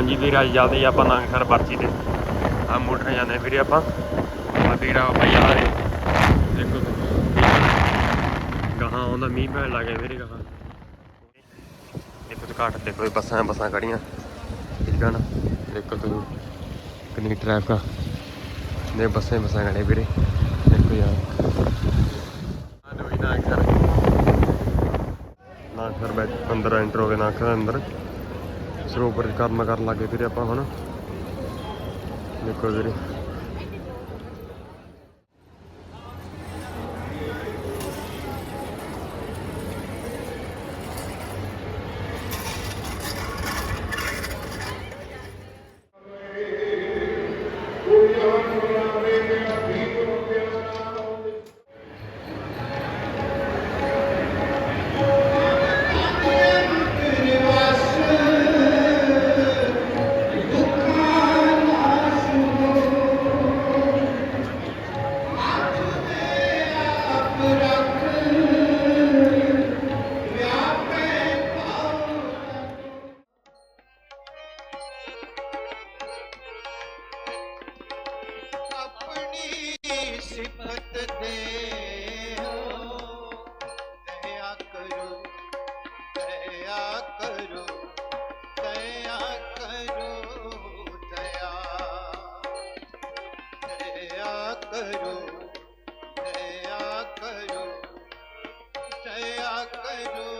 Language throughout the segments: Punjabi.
ਹਾਂਜੀ ਵੀਰ, ਅੱਜ ਜਲਦੀ ਆਪਾਂ ਨਾਂਗਸਰ ਪਰਚੀ ਤੇ। ਆ ਮੋਟਰ ਜਾਂਦੇ ਵੀਰੇ ਆਪਾਂ। ਆ ਵੀਰਾ ਭਾਈ ਆ ਰਹੇ ਦੇਖੋ ਗਾਹਾਂ ਆਉਂਦਾ ਮੀਂਹ ਪੈਣ ਲੱਗ ਗਿਆ ਵੀਰੇ ਗਾਹਾਂ। ਦੇਖੋ ਤੇ ਘਾਟ ਦੇਖੋ ਬੱਸਾਂ ਬੱਸਾਂ ਖੜੀਆਂ ਠੀਕ ਆ ਨਾ? ਦੇਖੋ ਤੁਸੀਂ, ਕਿੰਨੀ ਟ੍ਰੈਫਿਕ ਆ। ਨੇ ਬੱਸਾਂ ਬੱਸਾਂ ਖੜੇ ਵੀਰੇ। ਦੇਖੋ ਯਾਰ। ਆ ਲੋ ਨਾ ਕਰ ਨਾ ਕਰ ਬੈਠ ਅੰਦਰ ਐਂਟਰ ਹੋ ਗਏ ਨਾ ਕਰ ਅੰਦਰ। ਸਰੋਵਰ ਚ ਕੰਮ ਕਰਨ ਲੱਗੇ ਵੀਰੇ ਆਪਾਂ ਹੁਣ। ਦੇਖੋ ਵੀਰੇ। ਸਿਫਤ ਦੇ ਹੋ। ਦਇਆ ਕਰੋ ਦਇਆ ਕਰੋ ਦਇਆ ਕਰੋ ਦਇਆ। ਦਇਆ ਕਰੋ ਦਇਆ ਕਰੋ ਦਇਆ ਕਰੋ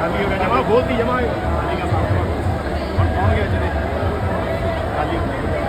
ਖਾਲੀ ਹੋ ਗਿਆ, ਜਮਾ ਖੋਲਦੀ ਜਮਾ। ਆਏਗਾ ਸਾਹਮਣੇ ਹੁਣ ਪਹੁੰਚ ਗਿਆ ਜਿਹੜੇ ਖਾਲੀ ਹੋ ਗਿਆ।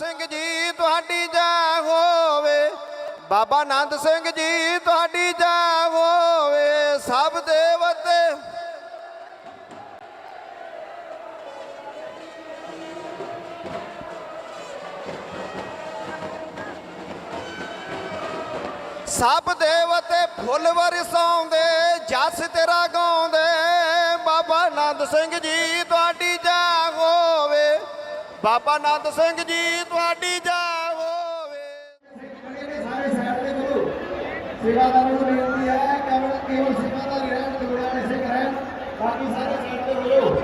ਸਿੰਘ ਜੀ ਤੁਹਾਡੀ ਜੈ ਹੋਵੇ, ਬਾਬਾ ਆਨੰਦ ਸਿੰਘ ਜੀ ਤੁਹਾਡੀ ਜੈ ਹੋਵੇ, ਸਭ ਦੇਵਤੇ ਸਭ ਦੇਵਤੇ ਫੁੱਲ ਵਰਸਾਉਂਦੇ ਜਸ ਤੇਰਾ ਗਾਉਂਦੇ, ਬਾਬਾ ਆਨੰਦ ਸਿੰਘ ਜੀ ਤੁਹਾਡੀ ਜੈ ਹੋਵੇ। ਬਾਬਾ ਨੰਦ ਸਿੰਘ ਜੀ ਤੁਹਾਡੀ ਜੈ ਹੋਵੇ। ਸੇਵਾਦਾਰਾਂ ਨੂੰ ਬੇਨਤੀ ਹੈ ਕੇਵਲ ਕੇਵਲ ਸੇਵਾਦਾਰ ਰਹਿਣ ਤੇ ਗੁਰਾਂ ਨੇ ਸਿੱਖ ਬਾਕੀ ਸਾਰੇ ਸਾਈਡ ਤੇ ਕਰੋ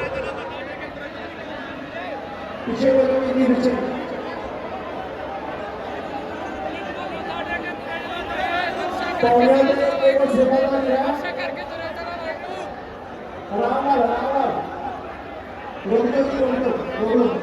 ਪਿੱਛੇ ਕਰੋ ਇੰਨੀ ਪਿੱਛੇ ਪੌੜੀਆਂ ਦੇ ਕੇਵਲ ਸੇਵਾਦਾਰ ਰਹਿਣ ਆਰਾਮ ਨਾਲ ਆਰਾਮ ਨਾਲ ਰੁਕ ਜੀ, ਰੁਕ ਜਾਓ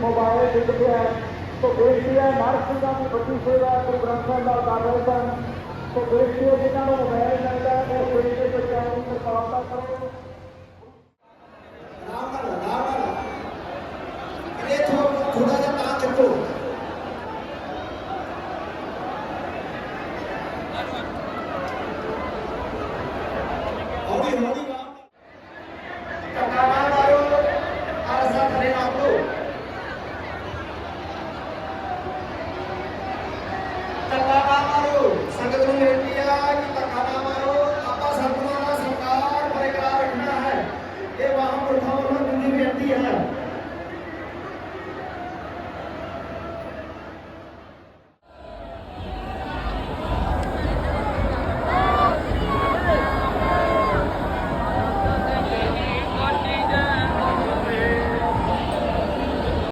ਮੋਬਾਈਲ ਦੇ ਦਿੱਤੇ ਹੈ ਤੋ ਬੇਨਤੀ ਹੈ ਨਾਰਕ ਦਾ ਦੀ ਵੱਡੀ ਸੇਵਾ ਗੁਰੂ ਗ੍ਰੰਥ ਸਾਹਿਬ ਦਾ ਕਰ ਰਹੇ ਸਨ ਤੋ ਬੇਨਤੀ ਹੈ ਜਿਨ੍ਹਾਂ ਨੂੰ ਮੋਬਾਈਲ ਮਿਲਦਾ ਹੈ ਉਹ ਬੇਨਤੀ ਬੱਚਿਆਂ ਨੂੰ ਕਿਰਪਾਲਤਾ ਕਰੋ